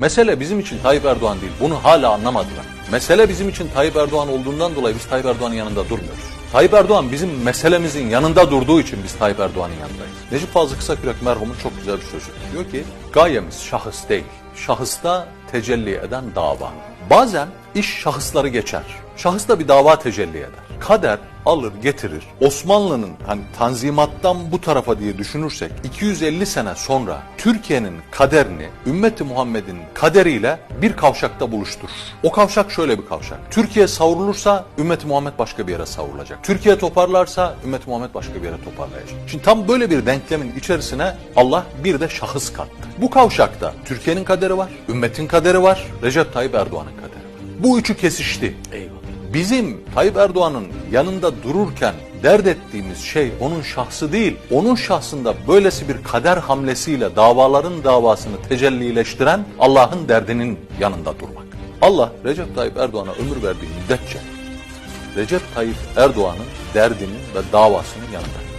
Mesele bizim için Tayyip Erdoğan değil. Bunu hala anlamadılar. Mesele bizim için Tayyip Erdoğan olduğundan dolayı biz Tayyip Erdoğan'ın yanında durmuyoruz. Tayyip Erdoğan bizim meselemizin yanında durduğu için biz Tayyip Erdoğan'ın yanındayız. Necip Fazıl Kısakürek merhumun çok güzel bir sözü. Diyor ki gayemiz şahıs değil. Şahısta tecelli eden dava. Bazen iş şahısları geçer. Şahısta bir dava tecelli eder. Kader alır getirir. Osmanlı'nın hani tanzimattan bu tarafa diye düşünürsek 250 sene sonra Türkiye'nin kaderini ümmeti Muhammed'in kaderiyle bir kavşakta buluşturur. O kavşak şöyle bir kavşak. Türkiye savrulursa ümmeti Muhammed başka bir yere savrulacak. Türkiye toparlarsa ümmeti Muhammed başka bir yere toparlayacak. Şimdi tam böyle bir denklemin içerisine Allah bir de şahıs kattı. Bu kavşakta Türkiye'nin kaderi var, ümmetin kaderi var, Recep Tayyip Erdoğan'ın. Bu üçü kesişti. Eyvallah. Bizim Tayyip Erdoğan'ın yanında dururken dert ettiğimiz şey onun şahsı değil, onun şahsında böylesi bir kader hamlesiyle davaların davasını tecellileştiren Allah'ın derdinin yanında durmak. Allah Recep Tayyip Erdoğan'a ömür verdiği müddetçe Recep Tayyip Erdoğan'ın derdinin ve davasının yanında.